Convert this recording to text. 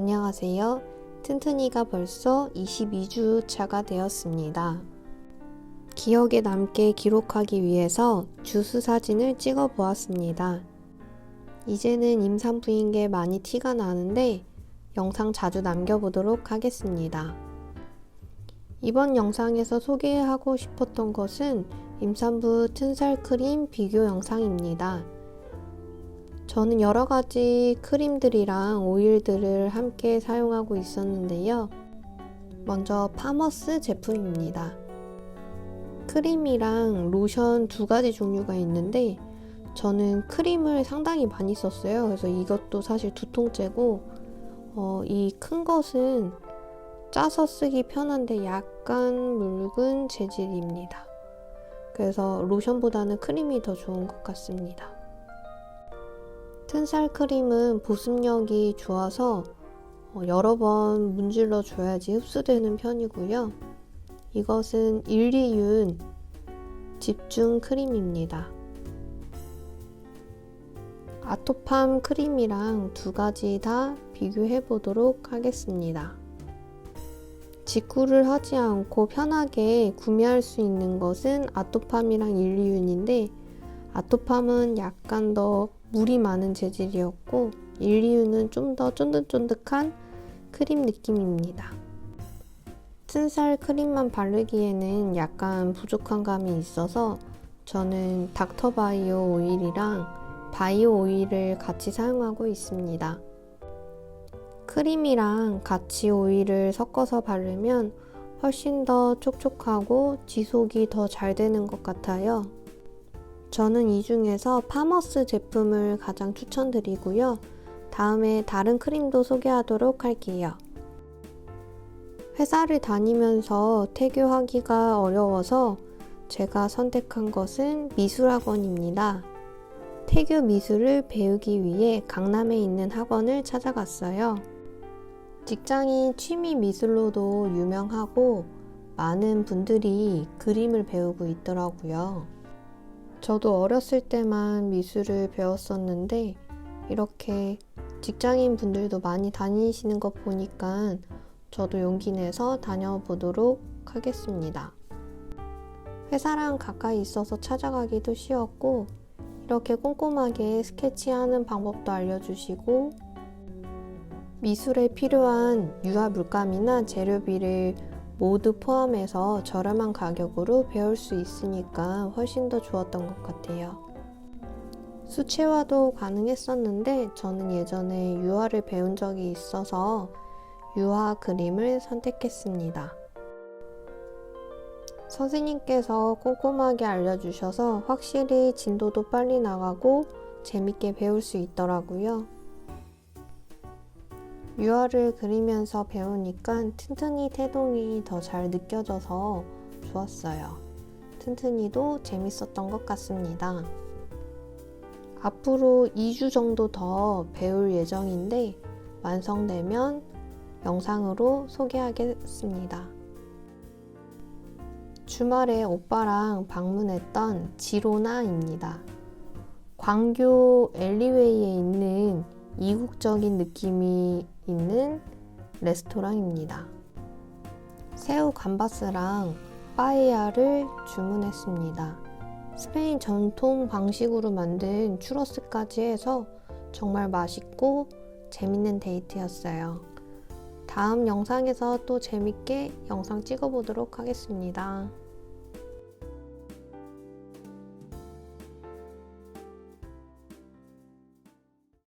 안녕하세요. 튼튼이가 벌써 22주 차가 되었습니다. 기억에 남게 기록하기 위해서 주수 사진을 찍어 보았습니다. 이제는 임산 부인 게 많이 티가 나는데 영상 자주 남겨보도록 하겠습니다. 이번 영상에서 소개하고 싶었던 것은 임산부 튼살 크림 비교 영상입니다. 저는 여러 가지 크림들이랑 오일들을 함께 사용하고 있었는데요. 먼저 파머스 제품입니다. 크림이랑 로션 두 가지 종류가 있는데 저는 크림을 상당히 많이 썼어요. 그래서 이것도 사실 두 통째고 어, 이 큰 것은 짜서 쓰기 편한데 약간 묽은 재질입니다. 그래서 로션보다는 크림이 더 좋은 것 같습니다. 튼살 크림은 보습력이 좋아서 어, 여러 번 문질러 줘야지 흡수되는 편이고요. 이것은 일리윤 집중 크림입니다. 아토팜 크림이랑 두 가지 다 비교해 보도록 하겠습니다. 직구를 하지 않고 편하게 구매할 수 있는 것은 아토팜이랑 일리윤인데 아토팜은 약간 더 물이 많은 재질이었고 일리윤은 좀더 쫀득쫀득한 크림 느낌입니다. 튼살 크림만 바르기에는 약간 부족한 감이 있어서 저는 닥터바이오 오일이랑 바이오 오일을 같이 사용하고 있습니다. 크림이랑 같이 오일을 섞어서 바르면 훨씬 더 촉촉하고 지속이 더 잘 되는 것 같아요. 저는 이 중에서 파머스 제품을 가장 추천드리고요. 다음에 다른 크림도 소개하도록 할게요. 회사를 다니면서 태교하기가 어려워서 제가 선택한 것은 미술학원입니다. 태교 미술을 배우기 위해 강남에 있는 학원을 찾아갔어요. 직장인 취미 미술로도 유명하고 많은 분들이 그림을 배우고 있더라고요. 저도 어렸을 때만 미술을 배웠었는데 이렇게 직장인 분들도 많이 다니시는 것 보니까 저도 용기 내서 다녀보도록 하겠습니다. 회사랑 가까이 있어서 찾아가기도 쉬웠고 이렇게 꼼꼼하게 스케치하는 방법도 알려주시고 미술에 필요한 유화 물감이나 재료비를 모두 포함해서 저렴한 가격으로 배울 수 있으니까 훨씬 더 좋았던 것 같아요. 수채화도 가능했었는데 저는 예전에 유화를 배운 적이 있어서 유화 그림을 선택했습니다. 선생님께서 꼼꼼하게 알려주셔서 확실히 진도도 빨리 나가고 재밌게 배울 수 있더라고요. 유화를 그리면서 배우니까 튼튼이 태동이 더 잘 느껴져서 좋았어요. 튼튼이도 재밌었던 것 같습니다. 앞으로 2주 정도 더 배울 예정인데 완성되면 영상으로 소개하겠습니다. 주말에 오빠랑 방문했던 지로나입니다. 광교 엘리웨이에 있는 이국적인 느낌이 있는 레스토랑입니다. 새우 감바스랑 빠에야를 주문했습니다. 스페인 전통 방식으로 만든 추러스까지 해서 정말 맛있고 재밌는 데이트였어요. 다음 영상에서 또 재밌게 영상 찍어보도록 하겠습니다.